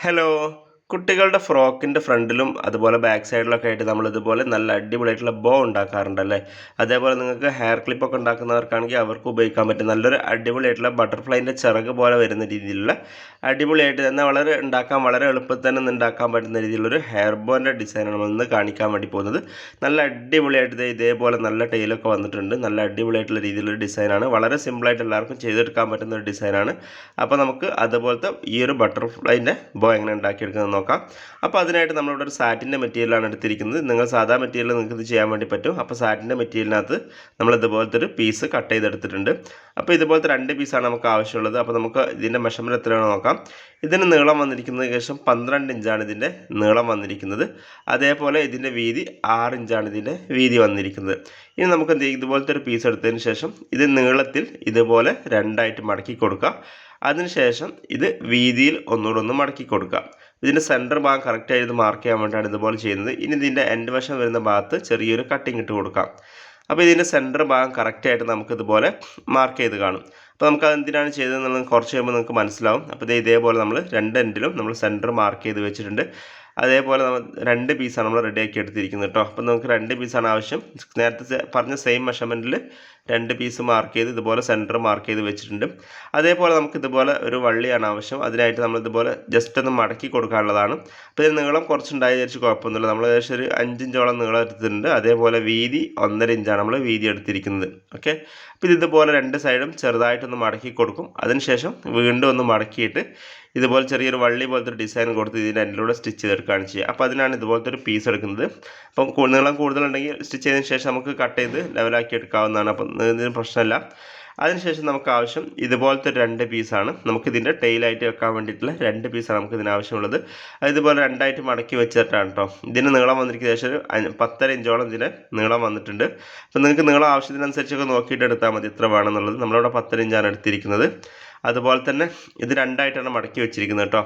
Hello. കുട്ടികളുടെ ഫ്രോക്കിന്റെ ഫ്രണ്ടിലും അതുപോലെ ബാക്ക് സൈഡിലൊക്കെ ആയിട്ട് നമ്മൾ ഇതുപോലെ നല്ല അടിപൊളിയായിട്ടുള്ള ബോ ഉണ്ടാക്കാറുണ്ട് അല്ലേ? അതേപോലെ നിങ്ങൾക്ക് ഹെയർ ക്ലിപ്പൊക്കെ ഉണ്ടാക്കുന്നവർക്കാണെങ്കിൽ അവർക്ക് ഉപയോഗിക്കാൻ പറ്റും. നല്ലൊരു അടിപൊളിയായിട്ടുള്ള ബട്ടർഫ്ലൈന്റെ ചിറക് പോലെ വരുന്ന രീതിയിലുള്ള അടിപൊളിയായിട്ട് തന്നെ വളരെ ഉണ്ടാക്കാൻ വളരെ എളുപ്പത്തിൽ തന്നെ ഉണ്ടാക്കാൻ പറ്റുന്ന രീതിയിലുള്ളൊരു ഹെയർ ബോന്റെ ഡിസൈനാണ് നമ്മൾ ഇന്ന് കാണിക്കാൻ വേണ്ടി പോകുന്നത്. നല്ല അടിപൊളിയായിട്ട് ഇതേപോലെ നല്ല ടൈലൊക്കെ വന്നിട്ടുണ്ട്. നല്ല അടിപൊളിയായിട്ടുള്ള രീതിയിലുള്ള ഡിസൈനാണ് വളരെ സിമ്പിളായിട്ട് എല്ലാവർക്കും ചെയ്തെടുക്കാൻ പറ്റുന്ന ഒരു ഡിസൈനാണ് അപ്പോൾ നമുക്ക് അതുപോലത്തെ ഈ ഒരു ബട്ടർഫ്ലൈന്റെ ബോ എങ്ങനെ ഉണ്ടാക്കിയെടുക്കുന്നത് നോക്കാം. അപ്പോൾ അതിനായിട്ട് നമ്മളിവിടെ ഒരു സാറ്റിന്റെ മെറ്റീരിയലാണ് എടുത്തിരിക്കുന്നത്. നിങ്ങൾ സാധാ മെറ്റീരിയൽ നിങ്ങൾക്ക് ഇത് ചെയ്യാൻ വേണ്ടി പറ്റും. അപ്പോൾ സാറ്റിന്റെ മെറ്റീരിയലിനകത്ത് നമ്മൾ ഇതുപോലത്തെ ഒരു പീസ് കട്ട് ചെയ്തെടുത്തിട്ടുണ്ട്. അപ്പോൾ ഇതുപോലത്തെ രണ്ട് പീസാണ് നമുക്ക് ആവശ്യമുള്ളത്. അപ്പോൾ നമുക്ക് ഇതിന്റെ മെഷർമെന്റ് എത്രയാണ് നോക്കാം. ഇതിന് നീളം വന്നിരിക്കുന്നത് ഏകദേശം പന്ത്രണ്ട് ഇഞ്ചാണ് ഇതിന്റെ നീളം വന്നിരിക്കുന്നത്. അതേപോലെ ഇതിന്റെ വീതി ആറ് ഇഞ്ചാണ് ഇതിന്റെ വീതി വന്നിരിക്കുന്നത്. ഇനി നമുക്ക് എന്ത് ഇതുപോലത്തെ ഒരു പീസ് എടുത്തതിന് ശേഷം ഇത് നീളത്തിൽ ഇതുപോലെ രണ്ടായിട്ട് മടക്കി കൊടുക്കുക അതിനുശേഷം ഇത് വീതിയിൽ ഒന്നുകൂടെ ഒന്ന് മടക്കി കൊടുക്കുക ഇതിന്റെ സെന്റർ ഭാഗം കറക്റ്റ് ആയിട്ട് മാർക്ക് ചെയ്യാൻ വേണ്ടിയാണ് ഇതുപോലെ ചെയ്യുന്നത്. ഇനി ഇതിന്റെ എൻഡ് വശം വരുന്ന ഭാഗത്ത് ചെറിയൊരു കട്ടിങ് ഇട്ട് കൊടുക്കാം. അപ്പോൾ ഇതിന്റെ സെന്റർ ഭാഗം കറക്റ്റായിട്ട് നമുക്ക് ഇതുപോലെ മാർക്ക് ചെയ്ത് കാണും. അപ്പോൾ നമുക്ക് അത് എന്തിനാണ് ചെയ്തതെന്നുള്ളത് കുറച്ച് കഴിയുമ്പോൾ നമുക്ക് മനസ്സിലാവും. അപ്പോൾ ഇത് ഇതേപോലെ നമ്മൾ രണ്ട് എൻഡിലും നമ്മൾ സെന്റർ മാർക്ക് ചെയ്ത് വെച്ചിട്ടുണ്ട്. അതേപോലെ നമ്മൾ രണ്ട് പീസാണ് നമ്മൾ റെഡിയാക്കി എടുത്തിരിക്കുന്നത് കേട്ടോ അപ്പോൾ നമുക്ക് രണ്ട് പീസാണ് ആവശ്യം. നേരത്തെ പറഞ്ഞ സെയിം മെഷർമെന്റിൽ രണ്ട് പീസ് മാർക്ക് ചെയ്ത് ഇതുപോലെ സെന്റർ മാർക്ക് ചെയ്ത് വെച്ചിട്ടുണ്ട്. അതേപോലെ നമുക്ക് ഇതുപോലെ ഒരു വള്ളിയാണ് ആവശ്യം. അതിനായിട്ട് നമ്മൾ ഇതുപോലെ ജസ്റ്റ് ഒന്ന് മടക്കി കൊടുക്കാനുള്ളതാണ്. അപ്പോൾ ഇതിന് നീളം കുറച്ചുണ്ടായി വിചാരിച്ച് കുഴപ്പമൊന്നുമില്ല. നമ്മൾ ഏകദേശം ഒരു അഞ്ചിഞ്ചോളം നീളം എടുത്തിട്ടുണ്ട്. അതേപോലെ വീതി ഒന്നര ഇഞ്ചാണ് നമ്മൾ വീതി എടുത്തിരിക്കുന്നത്. ഓക്കെ അപ്പോൾ ഇത് ഇതുപോലെ രണ്ട് സൈഡും ചെറുതായിട്ടൊന്ന് മടക്കി കൊടുക്കും. അതിനുശേഷം വീണ്ടും ഒന്ന് മടക്കിയിട്ട് ഇതുപോലെ ചെറിയൊരു വള്ളി പോലത്തെ ഡിസൈൻ കൊടുത്ത് ഇതിന്റെ എൻഡിലൂടെ സ്റ്റിച്ച് ചെയ്തെടുക്കുകയാണ് ചെയ്യുക. അപ്പോൾ അതിനാണ് ഇതുപോലത്തെ ഒരു പീസ് എടുക്കുന്നത്. അപ്പം നീളം കൂടുതലുണ്ടെങ്കിൽ സ്റ്റിച്ച് ചെയ്തതിന് ശേഷം നമുക്ക് കട്ട് ചെയ്ത് ലെവലാക്കി എടുക്കാവുന്നതാണ്. അപ്പം ഇതിന് പ്രശ്നമല്ല. അതിനുശേഷം നമുക്ക് ആവശ്യം ഇതുപോലത്തെ രണ്ട് പീസാണ്. നമുക്കിതിന്റെ ടെയിലായിട്ട് വെക്കാൻ വേണ്ടിയിട്ടുള്ള രണ്ട് പീസാണ് നമുക്ക് ഇതിന് ആവശ്യമുള്ളത്. ഇതുപോലെ രണ്ടായിട്ട് മടക്കി വെച്ചിട്ടാണ് കേട്ടോ ഇതിന് നീളം വന്നിരിക്കുന്ന ശേഷം പത്തര ഇഞ്ചോളം ഇതിന് നീളം വന്നിട്ടുണ്ട്. അപ്പോൾ നിങ്ങൾക്ക് നീളം ആവശ്യത്തിനനുസരിച്ചൊക്കെ നോക്കിയിട്ട് എടുത്താൽ മതി എത്ര വേണമെന്നുള്ളത്. നമ്മളിവിടെ പത്തര ഇഞ്ചാണ് എടുത്തിരിക്കുന്നത്. അതുപോലെ തന്നെ ഇത് രണ്ടായിട്ടാണ് മടക്കി വെച്ചിരിക്കുന്നത് കേട്ടോ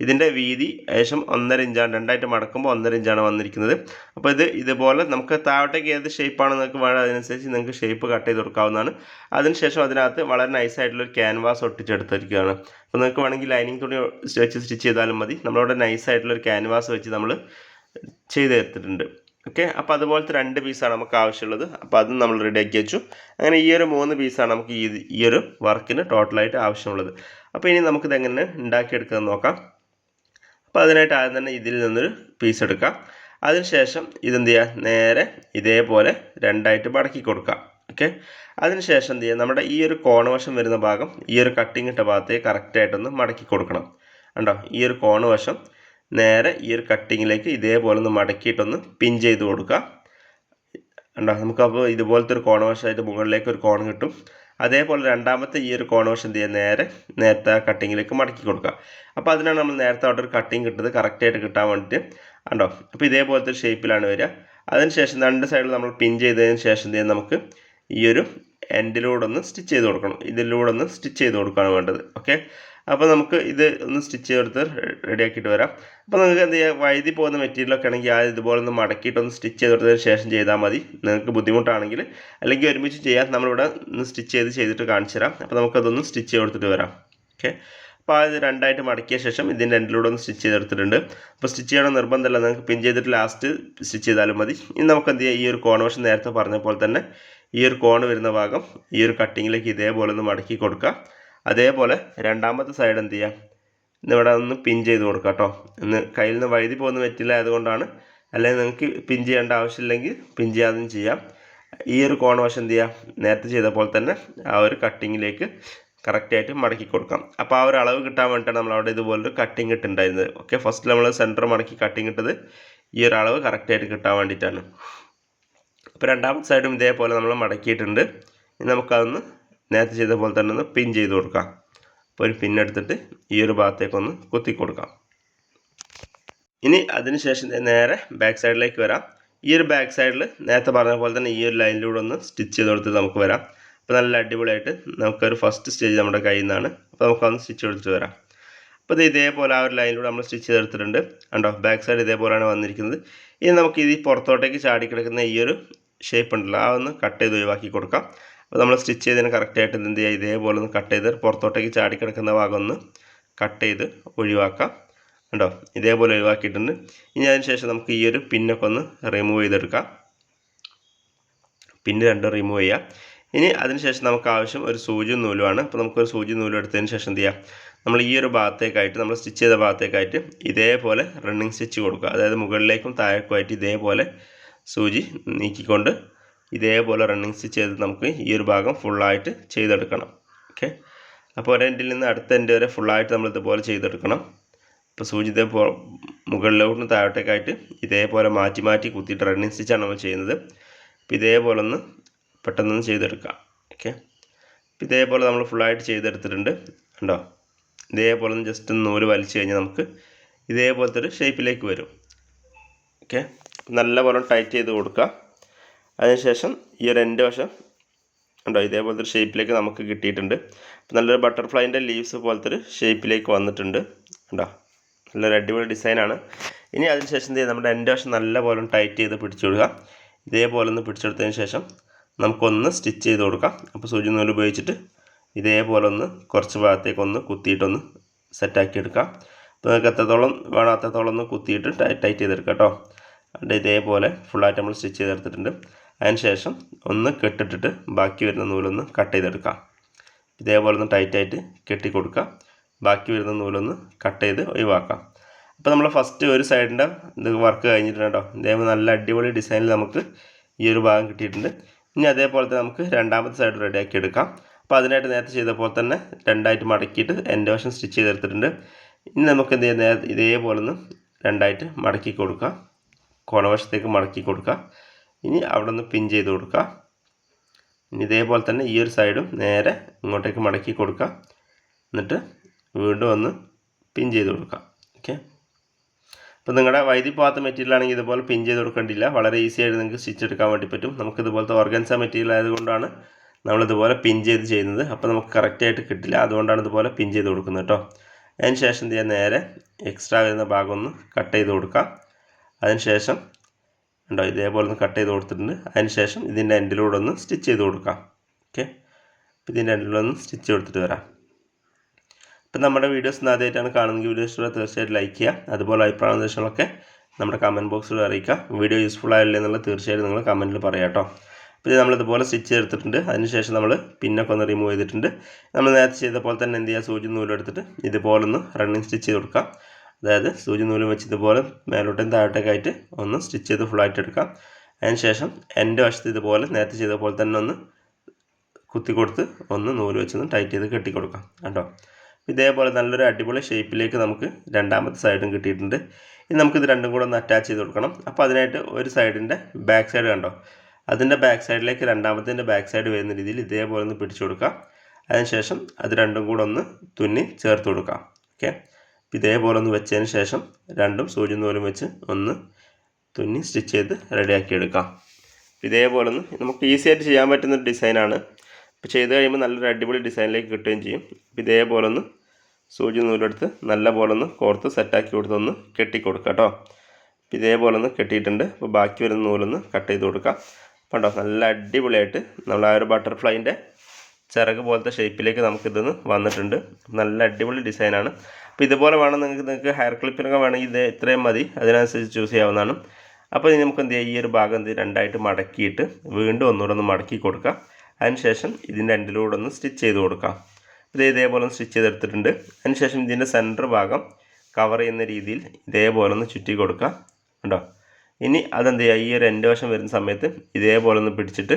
ഇതിന്റെ വീതി ഏകദേശം ഒന്നര ഇഞ്ചാണ്. രണ്ടായിട്ട് മടക്കുമ്പോൾ ഒന്നര ഇഞ്ചാണ് വന്നിരിക്കുന്നത്. അപ്പോൾ ഇത് ഇതുപോലെ നമുക്ക് താഴോട്ടേക്ക് ഏത് ഷേപ്പാണ് നിങ്ങൾക്ക് വേണം അതിനനുസരിച്ച് നിങ്ങൾക്ക് ഷേപ്പ് കട്ട് ചെയ്ത് കൊടുക്കാവുന്നതാണ്. അതിനുശേഷം അതിനകത്ത് വളരെ നൈസായിട്ടുള്ളൊരു ക്യാൻവാസ് ഒട്ടിച്ചെടുത്തിരിക്കുകയാണ്. അപ്പോൾ നിങ്ങൾക്ക് വേണമെങ്കിൽ ലൈനിങ് തുണി വെച്ച് സ്റ്റിച്ച് ചെയ്താലും മതി. നമ്മളവിടെ നൈസായിട്ടുള്ളൊരു ക്യാൻവാസ് വെച്ച് നമ്മൾ ചെയ്ത് ചെയ്തെടുത്തിട്ടുണ്ട് ഓക്കെ അപ്പോൾ അതുപോലത്തെ രണ്ട് പീസാണ് നമുക്ക് ആവശ്യമുള്ളത്. അപ്പോൾ അതും നമ്മൾ റെഡിയാക്കി വെച്ചു. അങ്ങനെ ഈ ഒരു മൂന്ന് പീസാണ് നമുക്ക് ഈ ഈ ഒരു വർക്കിന് ടോട്ടലായിട്ട് ആവശ്യമുള്ളത്. അപ്പോൾ ഇനി നമുക്കിത് എങ്ങനെ ഉണ്ടാക്കിയെടുക്കാൻ നോക്കാം. അപ്പോൾ അതിനായിട്ട് ആദ്യം തന്നെ ഇതിൽ നിന്നൊരു പീസ് എടുക്കാം. അതിനുശേഷം ഇതെന്ത് ചെയ്യുക നേരെ ഇതേപോലെ രണ്ടായിട്ട് മടക്കി കൊടുക്കാം ഓക്കെ അതിനുശേഷം എന്ത് ചെയ്യുക നമ്മുടെ ഈ ഒരു കോണവശം വരുന്ന ഭാഗം ഈ ഒരു കട്ടിങ് ഇട്ട ഭാഗത്തേക്ക് കറക്റ്റായിട്ടൊന്ന് മടക്കി കൊടുക്കണം. കണ്ടോ? ഈ ഒരു കോണവശം നേരെ ഈ ഒരു കട്ടിങ്ങിലേക്ക് ഇതേപോലെ ഒന്ന് മടക്കിയിട്ടൊന്ന് പിൻ ചെയ്ത് കൊടുക്കുക. കണ്ടോ? നമുക്കപ്പോൾ ഇതുപോലത്തെ ഒരു കോണവശമായിട്ട് മുകളിലേക്ക് ഒരു കോൺ കിട്ടും. അതേപോലെ രണ്ടാമത്തെ ഈ ഒരു കോണവശം എന്ത് ചെയ്യുക? നേരെ നേരത്തെ കട്ടിങ്ങിലേക്ക് മടക്കി കൊടുക്കുക. അപ്പോൾ അതിനാണ് നമ്മൾ നേരത്തെ അവിടെ ഒരു കട്ടിങ് കിട്ടുന്നത്. കറക്റ്റായിട്ട് കിട്ടാൻ വേണ്ടിയിട്ട്. ഉണ്ടോ അപ്പോൾ ഇതേപോലത്തെ ഷേപ്പിലാണ് വരിക. അതിനുശേഷം രണ്ട് സൈഡിൽ നമ്മൾ പിൻ ചെയ്തതിന് ശേഷം എന്ത് ചെയ്യാം നമുക്ക് ഈ ഒരു എൻഡിലൂടെ ഒന്ന് സ്റ്റിച്ച് ചെയ്ത് കൊടുക്കണം. ഇതിലൂടെ ഒന്ന് സ്റ്റിച്ച് ചെയ്ത് കൊടുക്കുകയാണ് വേണ്ടത്. ഓക്കെ അപ്പോൾ നമുക്ക് ഇത് ഒന്ന് സ്റ്റിച്ച് ചെയ്തെടുത്ത് റെഡിയാക്കിയിട്ട് വരാം. അപ്പോൾ നിങ്ങൾക്ക് എന്ത് ചെയ്യുക വൈദ്യുതി പോകുന്ന മെറ്റീരിയലൊക്കെ ആണെങ്കിൽ ആ ഇതുപോലെ ഒന്ന് മടക്കിയിട്ട് ഒന്ന് സ്റ്റിച്ച് ചെയ്തെടുത്തതിന് ശേഷം ചെയ്താൽ മതി. നിങ്ങൾക്ക് ബുദ്ധിമുട്ടാണെങ്കിൽ അല്ലെങ്കിൽ ഒരുമിച്ച് ചെയ്യാം. നമ്മളിവിടെ ഒന്ന് സ്റ്റിച്ച് ചെയ്ത് ചെയ്തിട്ട് കാണിച്ചു തരാം. അപ്പോൾ നമുക്കതൊന്ന് സ്റ്റിച്ച് ചെയ്ത് കൊടുത്തിട്ട് വരാം. ഓക്കെ അപ്പോൾ അത് രണ്ടായിട്ട് മടക്കിയ ശേഷം ഇതിന്റെ രണ്ടിലൂടെ ഒന്ന് സ്റ്റിച്ച് ചെയ്തെടുത്തിട്ടുണ്ട് അപ്പോൾ സ്റ്റിച്ച് ചെയ്യണം നിർബന്ധമല്ല. നിങ്ങൾക്ക് പിൻ ചെയ്തിട്ട് ലാസ്റ്റ് സ്റ്റിച്ച് ചെയ്താലും മതി. ഇനി നമുക്ക് എന്ത് ചെയ്യാം? ഈ ഒരു കോൺവേഷൻ നേരത്തെ പറഞ്ഞ പോലെ തന്നെ ഈ ഒരു കോൺ വരുന്ന ഭാഗം ഈ ഒരു കട്ടിങ്ങിലേക്ക് ഇതേപോലെ ഒന്ന് മടക്കി കൊടുക്കുക. അതേപോലെ രണ്ടാമത്തെ സൈഡ് എന്ത് ചെയ്യാം? ഇവിടെ ഒന്ന് പിൻ ചെയ്ത് കൊടുക്കുക കേട്ടോ. ഇന്ന് കയ്യിൽ നിന്ന് വഴുതി പോകുന്ന പറ്റില്ല അതുകൊണ്ടാണ് അല്ലെങ്കിൽ നിങ്ങൾക്ക് പിൻ ചെയ്യേണ്ട ആവശ്യമില്ലെങ്കിൽ പിൻ ചെയ്യാതെയും ചെയ്യാം. ഈ ഒരു കോണവശം എന്ത് ചെയ്യാം? നേരത്തെ ചെയ്ത പോലെ തന്നെ ആ ഒരു കട്ടിങ്ങിലേക്ക് കറക്റ്റായിട്ട് മടക്കി കൊടുക്കാം. അപ്പോൾ ആ ഒരു അളവ് കിട്ടാൻ വേണ്ടിയിട്ടാണ് നമ്മൾ അവിടെ ഇതുപോലൊരു കട്ടിങ് ഇട്ടുണ്ടായിരുന്നത് ഓക്കെ ഫസ്റ്റ് നമ്മൾ സെന്റർ മടക്കി കട്ടിങ് ഇട്ടത് ഈ ഒരു അളവ് കറക്റ്റായിട്ട് കിട്ടാൻ വേണ്ടിയിട്ടാണ്. അപ്പോൾ രണ്ടാമത്തെ സൈഡും ഇതേപോലെ നമ്മൾ മടക്കിയിട്ടുണ്ട്. ഇനി നമുക്കതൊന്ന് നേരത്തെ ചെയ്ത പോലെ തന്നെ ഒന്ന് പിൻ ചെയ്ത് കൊടുക്കാം. അപ്പോൾ ഒരു പിൻ എടുത്തിട്ട് ഈ ഒരു ഭാഗത്തേക്കൊന്ന് കുത്തി കൊടുക്കാം. ഇനി അതിനുശേഷം നേരെ ബാക്ക് സൈഡിലേക്ക് വരാം. ഈ ഒരു ബാക്ക് സൈഡിൽ നേരത്തെ പറഞ്ഞ പോലെ തന്നെ ഈ ഒരു ലൈനിലൂടെ ഒന്ന് സ്റ്റിച്ച് ചെയ്ത് കൊടുത്തിട്ട് നമുക്ക് വരാം. അപ്പോൾ നല്ല അടിപൊളിയായിട്ട് നമുക്കൊരു ഫസ്റ്റ് സ്റ്റേജ് നമ്മുടെ കയ്യിൽ നിന്നാണ്. അപ്പോൾ നമുക്കൊന്ന് സ്റ്റിച്ച് കൊടുത്തിട്ട് വരാം. അപ്പോൾ ഇത് ഇതേപോലെ ആ ഒരു ലൈനിലൂടെ നമ്മൾ സ്റ്റിച്ച് ചെയ്തെടുത്തിട്ടുണ്ട് കണ്ടോ? ബാക്ക് സൈഡ് ഇതേപോലെയാണ് വന്നിരിക്കുന്നത്. ഇനി നമുക്ക് ഇത് പുറത്തോട്ടേക്ക് ചാടി കിടക്കുന്ന ഈ ഒരു ഷേപ്പ് ഉണ്ടല്ലോ ആ ഒന്ന് കട്ട് ചെയ്ത് ഒഴിവാക്കി കൊടുക്കാം. അപ്പോൾ നമ്മൾ സ്റ്റിച്ച് ചെയ്തതിന് കറക്റ്റായിട്ട് എന്ത് ചെയ്യുക ഇതേപോലെ ഒന്ന് കട്ട് ചെയ്ത് പുറത്തോട്ടേക്ക് ചാടി കിടക്കുന്ന ഭാഗം ഒന്ന് കട്ട് ചെയ്ത് ഒഴിവാക്കാം. ഉണ്ടോ ഇതേപോലെ ഒഴിവാക്കിയിട്ടുണ്ട്. ഇനി അതിന് ശേഷം നമുക്ക് ഈ ഒരു പിന്നൊക്കെ ഒന്ന് റിമൂവ് ചെയ്തെടുക്കാം. പിന്നെ രണ്ടും റിമൂവ് ചെയ്യാം. ഇനി അതിനുശേഷം നമുക്ക് ആവശ്യം ഒരു സൂചി നൂലുമാണ് അപ്പോൾ നമുക്കൊരു സൂചി നൂലും എടുത്തതിന് ശേഷം എന്ത് ചെയ്യാം? നമ്മൾ ഈ ഒരു ഭാഗത്തേക്കായിട്ട് നമ്മൾ സ്റ്റിച്ച് ചെയ്ത ഭാഗത്തേക്കായിട്ട് ഇതേപോലെ റണ്ണിങ് സ്റ്റിച്ച് കൊടുക്കുക. അതായത് മുകളിലേക്കും താഴേക്കുമായിട്ട് ഇതേപോലെ സൂചി നീക്കിക്കൊണ്ട് ഇതേപോലെ റണ്ണിങ് സ്റ്റിച്ച് ചെയ്ത് നമുക്ക് ഈ ഒരു ഭാഗം ഫുള്ളായിട്ട് ചെയ്തെടുക്കണം. ഓക്കെ അപ്പോൾ ഒരു എൻഡിൽ നിന്ന് അടുത്ത എൻഡ് വരെ ഫുള്ളായിട്ട് നമ്മൾ ഇതുപോലെ ചെയ്തെടുക്കണം. ഇപ്പോൾ സൂചി ഇതേപോലെ മുകളിലോട്ടും താഴോട്ടേക്കായിട്ട് ഇതേപോലെ മാറ്റി മാറ്റി കുത്തിയിട്ട് റണ്ണിങ് സ്റ്റിച്ചാണ് നമ്മൾ ചെയ്യുന്നത്. അപ്പോൾ ഇതേപോലെ ഒന്ന് പെട്ടെന്നൊന്ന് ചെയ്തെടുക്കാം. ഓക്കെ അപ്പോൾ ഇതേപോലെ നമ്മൾ ഫുള്ളായിട്ട് ചെയ്തെടുത്തിട്ടുണ്ട്. ഉണ്ടോ ഇതേപോലെ ഒന്ന് ജസ്റ്റ് ഒന്ന് നൂൽ വലിച്ചു കഴിഞ്ഞാൽ നമുക്ക് ഇതേപോലത്തെ ഒരു ഷേപ്പിലേക്ക് വരും. ഓക്കെ നല്ലപോലെ ടൈറ്റ് ചെയ്ത് കൊടുക്കുക. അതിനുശേഷം ഈ ഒരു എന്റെ വശം ഉണ്ടോ ഇതേപോലത്തെ ഒരു ഷേപ്പിലേക്ക് നമുക്ക് കിട്ടിയിട്ടുണ്ട്. നല്ലൊരു ബട്ടർഫ്ലൈന്റെ ലീവ്സ് പോലത്തെ ഒരു ഷേപ്പിലേക്ക് വന്നിട്ടുണ്ട്. ഉണ്ടോ നല്ലൊരു അടിപൊളി ഡിസൈനാണ് ഇനി അതിനുശേഷം എന്ത് ചെയ്യുക നമ്മുടെ എന്റെ വശം നല്ലപോലെ ടൈറ്റ് ചെയ്ത് പിടിച്ചു കൊടുക്കുക. ഇതേപോലെ ഒന്ന് പിടിച്ചെടുത്തതിന് ശേഷം നമുക്കൊന്ന് സ്റ്റിച്ച് ചെയ്ത് കൊടുക്കാം. അപ്പോൾ സൂചി നൂൽ ഉപയോഗിച്ചിട്ട് ഇതേപോലെ ഒന്ന് കുറച്ച് ഭാഗത്തേക്ക് ഒന്ന് കുത്തിയിട്ടൊന്ന് സെറ്റാക്കി എടുക്കാം. അപ്പോൾ നിങ്ങൾക്ക് എത്രത്തോളം വേണം അത്രത്തോളം ഒന്ന് കുത്തിയിട്ട് ടൈറ്റ് ചെയ്തെടുക്കാം കേട്ടോ. ഇതേപോലെ ഫുള്ളായിട്ട് നമ്മൾ സ്റ്റിച്ച് ചെയ്തെടുത്തിട്ടുണ്ട്. അതിന് ശേഷം ഒന്ന് കെട്ടിട്ടിട്ട് ബാക്കി വരുന്ന നൂലൊന്ന് കട്ട് ചെയ്തെടുക്കാം. ഇതേപോലെ ഒന്ന് ടൈറ്റായിട്ട് കെട്ടി കൊടുക്കുക ബാക്കി വരുന്ന നൂലൊന്ന് കട്ട് ചെയ്ത് ഒഴിവാക്കാം. അപ്പോൾ നമ്മൾ ഫസ്റ്റ് ഒരു സൈഡിന്റെ ഇത് വർക്ക് കഴിഞ്ഞിട്ടുണ്ട് കേട്ടോ. ഇതേപോലെ നല്ല അടിപൊളി ഡിസൈനിൽ നമുക്ക് ഈ ഒരു ഭാഗം കിട്ടിയിട്ടുണ്ട്. ഇനി അതേപോലെ തന്നെ നമുക്ക് രണ്ടാമത്തെ സൈഡ് റെഡിയാക്കി എടുക്കാം. അപ്പോൾ അതിനായിട്ട് നേരത്തെ ചെയ്ത പോലെ തന്നെ രണ്ടായിട്ട് മടക്കിയിട്ട് എന്റെ വശം സ്റ്റിച്ച് ചെയ്തെടുത്തിട്ടുണ്ട്. ഇനി നമുക്ക് എന്ത് ചെയ്യാം? ഇതേപോലെ ഒന്ന് രണ്ടായിട്ട് മടക്കി കൊടുക്കുക കോണവശത്തേക്ക് മടക്കി കൊടുക്കുക. ഇനി അവിടെ നിന്ന് പിൻ ചെയ്ത് കൊടുക്കുക. ഇനി ഇതേപോലെ തന്നെ ഈ ഒരു സൈഡും നേരെ ഇങ്ങോട്ടേക്ക് മടക്കി കൊടുക്കുക. എന്നിട്ട് വീണ്ടും ഒന്ന് പിൻ ചെയ്ത് കൊടുക്കുക. ഓക്കെ അപ്പോൾ നിങ്ങളുടെ വൈദ്യുതി പോകാത്ത മെറ്റീരിയൽ ആണെങ്കിൽ ഇതുപോലെ പിൻ ചെയ്ത് കൊടുക്കേണ്ടില്ല വളരെ ഈസി ആയിട്ട് നിങ്ങൾക്ക് സ്റ്റിച്ച് എടുക്കാൻ വേണ്ടി പറ്റും. നമുക്ക് ഇതുപോലത്തെ ഓർഗൻസ മെറ്റീരിയൽ ആയതുകൊണ്ടാണ് നമ്മളിതുപോലെ പിൻ ചെയ്ത് ചെയ്യുന്നത്. അപ്പോൾ നമുക്ക് കറക്റ്റായിട്ട് കിട്ടില്ല. അതുകൊണ്ടാണ് ഇതുപോലെ പിൻ ചെയ്ത് കൊടുക്കുന്നത് കേട്ടോ. അതിന് ശേഷം ചെയ്യാൻ നേരെ എക്സ്ട്രാ വരുന്ന ഭാഗം ഒന്ന് കട്ട് ചെയ്ത് കൊടുക്കാം അതിന് ശേഷം ഉണ്ടോ ഇതേപോലെ ഒന്ന് കട്ട് ചെയ്ത് കൊടുത്തിട്ടുണ്ട്. അതിന് ശേഷം ഇതിന്റെ എൻഡിലൂടെ ഒന്ന് സ്റ്റിച്ച് ചെയ്ത് കൊടുക്കാം. ഓക്കെ അപ്പോൾ ഇതിന്റെ എൻഡിലൂടെ ഒന്ന് സ്റ്റിച്ച് കൊടുത്തിട്ട് വരാം. ഇപ്പം നമ്മുടെ വീഡിയോസ് ആദ്യമായിട്ടാണ് കാണുന്നെങ്കിൽ വീഡിയോ ഇഷ്ടമുള്ള തീർച്ചയായിട്ടും ലൈക്ക് ചെയ്യുക. അതുപോലെ അഭിപ്രായ നിർദ്ദേശങ്ങളൊക്കെ നമ്മുടെ കമന്റ് ബോക്സിൽ അറിയിക്കുക. വീഡിയോ യൂസ്ഫുൾ ആയില്ലേ എന്നുള്ളത് തീർച്ചയായിട്ടും നിങ്ങൾ കമന്റിൽ പറയാം കേട്ടോ. അപ്പോൾ ഇത് നമ്മളിതുപോലെ സ്റ്റിച്ച് ചെയ്തെടുത്തിട്ടുണ്ട്. അതിനുശേഷം നമ്മൾ പിന്നൊക്കെ ഒന്ന് റിമൂവ് ചെയ്തിട്ടുണ്ട്. നമ്മൾ നേരത്തെ ചെയ്ത പോലെ തന്നെ എന്ത് ചെയ്യുക? സൂചി നൂലെടുത്തിട്ട് ഇതുപോലെ ഒന്ന് റണ്ണിങ് സ്റ്റിച്ച് ചെയ്ത് കൊടുക്കാം അതായത് സൂചി നൂൽ വെച്ച് ഇതുപോലെ മേലോട്ടും താഴോട്ടേക്കായിട്ട് ഒന്ന് സ്റ്റിച്ച് ചെയ്ത് ഫുള്ളായിട്ട് എടുക്കാം. അതിനുശേഷം എന്റെ വശത്ത് ഇതുപോലെ നേരത്തെ ചെയ്ത പോലെ തന്നെ ഒന്ന് കുത്തി കൊടുത്ത് ഒന്ന് നൂൽ വെച്ചൊന്ന് ടൈറ്റ് ചെയ്ത് കെട്ടി കൊടുക്കാം കേട്ടോ ഇതേപോലെ നല്ലൊരു അടിപൊളി ഷേപ്പിലേക്ക് നമുക്ക് രണ്ടാമത്തെ സൈഡും കിട്ടിയിട്ടുണ്ട്. ഇനി നമുക്കിത് രണ്ടും കൂടെ ഒന്ന് അറ്റാച്ച് ചെയ്ത് കൊടുക്കണം. അപ്പോൾ അതിനായിട്ട് ഒരു സൈഡിന്റെ ബാക്ക് സൈഡ് കണ്ടോ? അതിന്റെ ബാക്ക് സൈഡിലേക്ക് രണ്ടാമത്തിന്റെ ബാക്ക് സൈഡ് വരുന്ന രീതിയിൽ ഇതേപോലെ ഒന്ന് പിടിച്ചു കൊടുക്കാം. അതിനുശേഷം അത് രണ്ടും കൂടെ ഒന്ന് തുന്നി ചേർത്ത് കൊടുക്കാം. ഓക്കെ ഇതേപോലെ ഒന്ന് വെച്ചതിന് ശേഷം രണ്ടും സൂചി നൂലും വെച്ച് ഒന്ന് തുന്നി സ്റ്റിച്ച് ചെയ്ത് റെഡിയാക്കി എടുക്കാം ഇതേപോലെ ഒന്ന് നമുക്ക് ഈസി ആയിട്ട് ചെയ്യാൻ പറ്റുന്ന ഒരു ഡിസൈനാണ്. ഇപ്പോൾ ചെയ്ത് കഴിയുമ്പോൾ നല്ലൊരു അടിപൊളി ഡിസൈനിലേക്ക് കിട്ടുകയും ചെയ്യും. ഇതേപോലെ ഒന്ന് സൂചി നൂലെടുത്ത് നല്ല പോലെ ഒന്ന് കോർത്ത് സെറ്റാക്കി കൊടുത്തൊന്ന് കെട്ടി കൊടുക്കുക കേട്ടോ. ഇതേപോലെ ഒന്ന് കെട്ടിയിട്ടുണ്ട്. അപ്പോൾ ബാക്കി വരുന്ന നൂലൊന്ന് കട്ട് ചെയ്ത് കൊടുക്കാം. കണ്ടോ? നല്ല അടിപൊളിയായിട്ട് നമ്മൾ ആ ഒരു ബട്ടർഫ്ലൈന്റെ ചിറക് പോലത്തെ ഷേപ്പിലേക്ക് നമുക്കിതൊന്ന് വന്നിട്ടുണ്ട്. നല്ല അടിപൊളി ഡിസൈനാണ് അപ്പോൾ ഇതുപോലെ വേണം നിങ്ങൾക്ക് നിങ്ങൾക്ക് ഹെയർ ക്ലിപ്പിനൊക്കെ വേണമെങ്കിൽ ഇത് ഇത്രയും മതി. അതിനനുസരിച്ച് ചൂസ് ചെയ്യാവുന്നതാണ്. അപ്പോൾ ഇനി നമുക്ക് എന്ത് ചെയ്യാം? ഈ ഒരു ഭാഗം എന്ത് രണ്ടായിട്ട് മടക്കിയിട്ട് വീണ്ടും ഒന്നുകൂടെ ഒന്ന് മടക്കി കൊടുക്കാം. അതിനുശേഷം ഇതിന്റെ രണ്ടിലൂടെ ഒന്ന് സ്റ്റിച്ച് ചെയ്ത് കൊടുക്കാം. ഇത് ഇതേപോലെ ഒന്ന് സ്റ്റിച്ച് ചെയ്തെടുത്തിട്ടുണ്ട്. അതിനുശേഷം ഇതിന്റെ സെന്റർ ഭാഗം കവർ ചെയ്യുന്ന രീതിയിൽ ഇതേപോലെ ഒന്ന് ചുറ്റി കൊടുക്കാം. ഉണ്ടോ ഇനി അതെന്ത് ചെയ്യുക ഈ ഒരു എന്റെ വശം വരുന്ന സമയത്ത് ഇതേപോലെ ഒന്ന് പിടിച്ചിട്ട്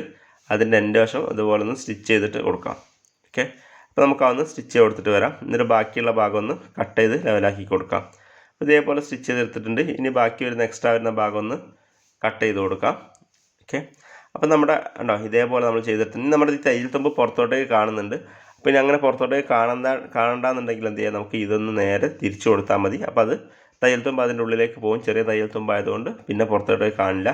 അതിന്റെ എന്റെ വശം അതുപോലെ ഒന്ന് സ്റ്റിച്ച് ചെയ്തിട്ട് കൊടുക്കാം. ഓക്കെ അപ്പോൾ നമുക്ക് അതൊന്ന് സ്റ്റിച്ച് ചെയ്ത് കൊടുത്തിട്ട് വരാം. എന്നിട്ട് ബാക്കിയുള്ള ഭാഗം ഒന്ന് കട്ട് ചെയ്ത് ലെവലാക്കി കൊടുക്കാം. ഇതേപോലെ സ്റ്റിച്ച് ചെയ്തെടുത്തിട്ടുണ്ട് ഇനി ബാക്കി വരുന്ന എക്സ്ട്രാ വരുന്ന ഭാഗം ഒന്ന് കട്ട് ചെയ്ത് കൊടുക്കാം. ഓക്കെ അപ്പോൾ നമ്മുടെ ഉണ്ടോ ഇതേപോലെ നമ്മൾ ചെയ്തിട്ടുണ്ട്. നമ്മുടെ ഈ തയ്യൽ തുമ്പ് പുറത്തോട്ടേക്ക് കാണുന്നുണ്ട്. അപ്പോൾ ഇനി അങ്ങനെ പുറത്തോട്ടേക്ക് കാണണ്ട കാണണ്ടെന്നുണ്ടെങ്കിൽ എന്ത് ചെയ്യാം? നമുക്ക് ഇതൊന്ന് നേരെ തിരിച്ചു കൊടുത്താൽ മതി. അപ്പോൾ അത് തയ്യൽ തുമ്പ് അതിന്റെ ഉള്ളിലേക്ക് പോകും. ചെറിയ തയ്യൽ തുമ്പായതുകൊണ്ട് പിന്നെ പുറത്തോട്ടേക്ക് കാണില്ല.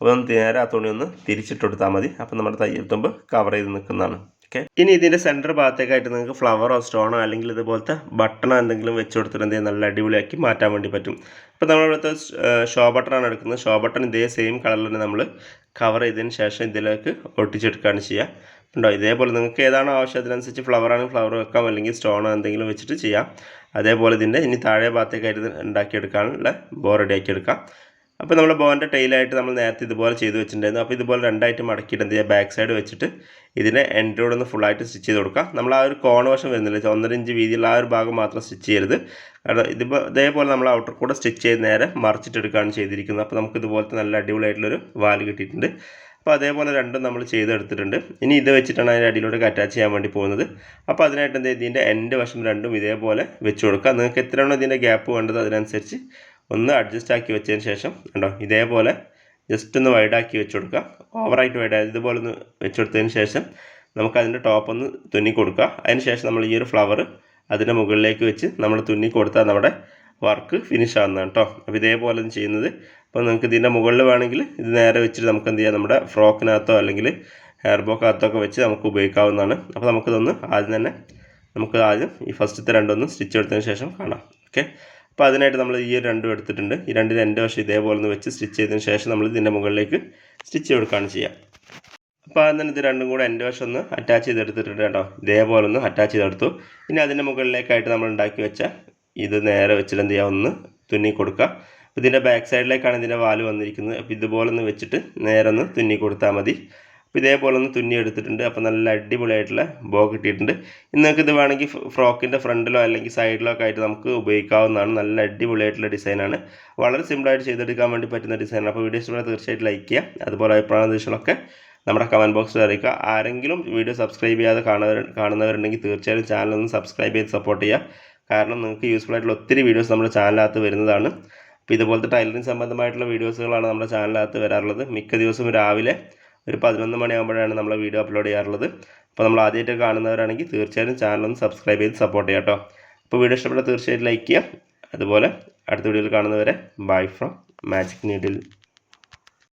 അപ്പോൾ ഒന്ന് നേരെ ആ തുണി ഒന്ന് തിരിച്ചിട്ട് കൊടുത്താൽ മതി. അപ്പോൾ നമ്മുടെ തയ്യൽ തുമ്പ് കവർ ചെയ്ത് നിൽക്കുന്നതാണ്. ഓക്കെ ഇനി ഇതിന്റെ സെന്റർ ഭാഗത്തേക്കായിട്ട് നിങ്ങൾക്ക് ഫ്ലവറോ സ്റ്റോണോ അല്ലെങ്കിൽ ഇതുപോലത്തെ ബട്ടണോ എന്തെങ്കിലും വെച്ച് കൊടുത്തിട്ട് എന്തെങ്കിലും നല്ല അടിപൊളിയാക്കി മാറ്റാൻ വേണ്ടി പറ്റും. ഇപ്പോൾ നമ്മളിവിടുത്തെ ഷോ ബട്ടണാണ് എടുക്കുന്നത്. ഷോ ബട്ടൺ ഇതേ സെയിം കളറിൽ തന്നെ നമ്മൾ കവർ ചെയ്തതിന് ശേഷം ഇതിലേക്ക് ഒട്ടിച്ചെടുക്കുകയാണ് ചെയ്യുക. ഉണ്ടോ ഇതേപോലെ നിങ്ങൾക്ക് ഏതാണോ ആവശ്യം അതിനനുസരിച്ച് ഫ്ലവർ ഫ്ലവർ വെക്കാം അല്ലെങ്കിൽ സ്റ്റോണോ എന്തെങ്കിലും വെച്ചിട്ട് ചെയ്യാം. അതേപോലെ ഇതിന്റെ ഇനി താഴെ ഭാഗത്തേക്കായിട്ട് ഉണ്ടാക്കിയെടുക്കാനുള്ള ബോർ റെഡിയാക്കി എടുക്കാം. അപ്പോൾ നമ്മൾ ബോന്റെ ടൈലായിട്ട് നമ്മൾ നേരത്തെ ഇതുപോലെ ചെയ്ത് വെച്ചിട്ടുണ്ടായിരുന്നു. അപ്പോൾ ഇതുപോലെ രണ്ടായിട്ട് മടക്കിയിട്ട് എന്ത് ബാക്ക് സൈഡ് വെച്ചിട്ട് ഇതിനെ എൻഡ്രോയിഡ് ഒന്ന് ഫുള്ളായിട്ട് സ്റ്റിച്ച് ചെയ്ത് കൊടുക്കാം. നമ്മൾ ആ ഒരു കോൺ വശം വരുന്നില്ല. ഒന്നര ഇഞ്ച് വീതിയുള്ള ആ ഒരു ഭാഗം മാത്രം സ്റ്റിച്ച് ചെയ്യരുത്. കാരണം ഇതിപ്പോൾ ഇതേപോലെ നമ്മൾ ഔട്ടർ കൂടെ സ്റ്റിച്ച് ചെയ്ത് നേരെ മറിച്ചിട്ടെടുക്കുകയാണ് ചെയ്തിരിക്കുന്നത്. അപ്പോൾ നമുക്ക് ഇതുപോലത്തെ നല്ല അടിപൊളിയായിട്ടുള്ളൊരു വാൽ കിട്ടിയിട്ടുണ്ട്. അപ്പോൾ അതേപോലെ രണ്ടും നമ്മൾ ചെയ്തെടുത്തിട്ടുണ്ട്. ഇനി ഇത് വെച്ചിട്ടാണ് അതിന്റെ അടിയിലൂടെ അറ്റാച്ച് ചെയ്യാൻ വേണ്ടി പോകുന്നത്. അപ്പോൾ അതിനായിട്ട് എന്ത് ഇതിന്റെ എൻഡ് വശം രണ്ടും ഇതേപോലെ വെച്ച് കൊടുക്കുക നിങ്ങൾക്ക് എത്രയാണോ ഇതിന്റെ ഗ്യാപ്പ് വേണ്ടത് അതിനനുസരിച്ച് ഒന്ന് അഡ്ജസ്റ്റ് ആക്കി വെച്ചതിന് ശേഷം കണ്ടോ ഇതേപോലെ ജസ്റ്റ് ഒന്ന് വൈഡാക്കി വെച്ച് കൊടുക്കുക ഓവറായിട്ട് വൈഡ് ഇതുപോലെ ഒന്ന് വെച്ച് കൊടുത്തതിന് ശേഷം നമുക്ക് അതിന്റെ ടോപ്പ് ഒന്ന് തുന്നി കൊടുക്കുക അതിന് ശേഷം നമ്മൾ ഈ ഒരു ഫ്ലവർ അതിന്റെ മുകളിലേക്ക് വെച്ച് നമ്മൾ തുന്നി കൊടുത്താൽ നമ്മുടെ വർക്ക് ഫിനിഷ് ആവുന്നതാണ് കേട്ടോ. അപ്പോൾ ഇതേപോലെ ചെയ്യുന്നത്. അപ്പോൾ നിങ്ങൾക്ക് ഇതിന്റെ മുകളിൽ വേണമെങ്കിൽ ഇത് നേരെ വെച്ചിട്ട് നമുക്ക് എന്ത് ചെയ്യാം നമ്മുടെ ഫ്രോക്കിനകത്തോ അല്ലെങ്കിൽ ഹെയർ ബോക്കകത്തോ ഒക്കെ വെച്ച് നമുക്ക് ഉപയോഗിക്കാവുന്നതാണ്. അപ്പോൾ നമുക്കിതൊന്ന് ആദ്യം തന്നെ നമുക്ക് ആദ്യം ഈ ഫസ്റ്റത്തെ രണ്ടൊന്ന് സ്റ്റിച്ച് എടുത്തതിന് ശേഷം കാണാം. ഓക്കെ അപ്പോൾ അതിനായിട്ട് നമ്മൾ ഈ രണ്ടും എടുത്തിട്ടുണ്ട്. ഈ രണ്ടിന് എന്റെ വശം ഇതേപോലെ ഒന്ന് വെച്ച് സ്റ്റിച്ച് ചെയ്തതിന് ശേഷം നമ്മൾ ഇതിന്റെ മുകളിലേക്ക് സ്റ്റിച്ച് കൊടുക്കുകയാണ് ചെയ്യുക. അപ്പോൾ ആദ്യം ഇത് രണ്ടും കൂടെ എന്റെ വശം ഒന്ന് അറ്റാച്ച് ചെയ്തെടുത്തിട്ടുണ്ട് കേട്ടോ. ഇതേപോലെ ഒന്ന് അറ്റാച്ച് ചെയ്തെടുത്തു. ഇനി അതിന്റെ മുകളിലേക്കായിട്ട് നമ്മൾ ഉണ്ടാക്കി വെച്ച ഇത് നേരെ വെച്ചിട്ട് എന്ത് ചെയ്യുക? ഒന്ന് തുന്നി കൊടുക്കുക. അപ്പോൾ ഇതിന്റെ ബാക്ക് സൈഡിലേക്കാണ് ഇതിന്റെ വാൽ വന്നിരിക്കുന്നത്. അപ്പോൾ ഇതുപോലെ ഒന്ന് വെച്ചിട്ട് നേരെ ഒന്ന് തുന്നി കൊടുത്താൽ മതി. അപ്പോൾ ഇതേപോലെ ഒന്ന് തുന്നി എടുത്തിട്ടുണ്ട്. അപ്പോൾ നല്ല അടിപൊളിയായിട്ടുള്ള ബോ കിട്ടിയിട്ടുണ്ട്. നിങ്ങൾക്ക് ഇത് വേണമെങ്കിൽ ഫ്രോക്കിന്റെ ഫ്രണ്ടിലോ അല്ലെങ്കിൽ സൈഡിലോ ഒക്കെ ആയിട്ട് നമുക്ക് ഉപയോഗിക്കാവുന്നതാണ്. നല്ല അടിപൊളിയായിട്ടുള്ള ഡിസൈനാണ്. വളരെ സിമ്പിളായിട്ട് ചെയ്തെടുക്കാൻ വേണ്ടി പറ്റുന്ന ഡിസൈനാണ്. അപ്പോൾ വീഡിയോ ഇഷ്ടപ്പെട്ട തീർച്ചയായിട്ടും ലൈക്ക് ചെയ്യുക. അതുപോലെ അഭിപ്രായ നിർദ്ദേശങ്ങളൊക്കെ നമ്മുടെ കമന്റ് ബോക്സിൽ അറിയിക്കുക. ആരെങ്കിലും വീഡിയോ സബ്സ്ക്രൈബ് ചെയ്യാതെ കാണുന്നവർ കാണുന്നവരുണ്ടെങ്കിൽ തീർച്ചയായും ചാനൽ ഒന്ന് സബ്സ്ക്രൈബ് ചെയ്ത് സപ്പോർട്ട് ചെയ്യുക. കാരണം നിങ്ങൾക്ക് യൂസ്ഫുൾ ആയിട്ടുള്ള ഒത്തിരി വീഡിയോസ് നമ്മുടെ ചാനലിനകത്ത് വരുന്നതാണ്. അപ്പോൾ ഇതുപോലത്തെ ടൈലറിംഗ് സംബന്ധമായിട്ടുള്ള വീഡിയോസുകളാണ് നമ്മുടെ ചാനലിനകത്ത് വരാറുള്ളത്. മിക്ക ദിവസവും രാവിലെ ഒരു പതിനൊന്ന് മണിയാകുമ്പോഴാണ് നമ്മൾ വീഡിയോ അപ്ലോഡ് ചെയ്യാറുള്ളത്. അപ്പോൾ നമ്മൾ ആദ്യമായിട്ട് കാണുന്നവരാണെങ്കിൽ തീർച്ചയായും ചാനൽ ഒന്ന് സബ്സ്ക്രൈബ് ചെയ്ത് സപ്പോർട്ട് ചെയ്യാം കേട്ടോ. അപ്പോൾ വീഡിയോ ഇഷ്ടപ്പെട്ടാൽ തീർച്ചയായിട്ടും ലൈക്ക് ചെയ്യുക. അതുപോലെ അടുത്ത വീഡിയോയിൽ കാണുന്നവരെ ബൈ ഫ്രം മാജിക് നീഡിൽ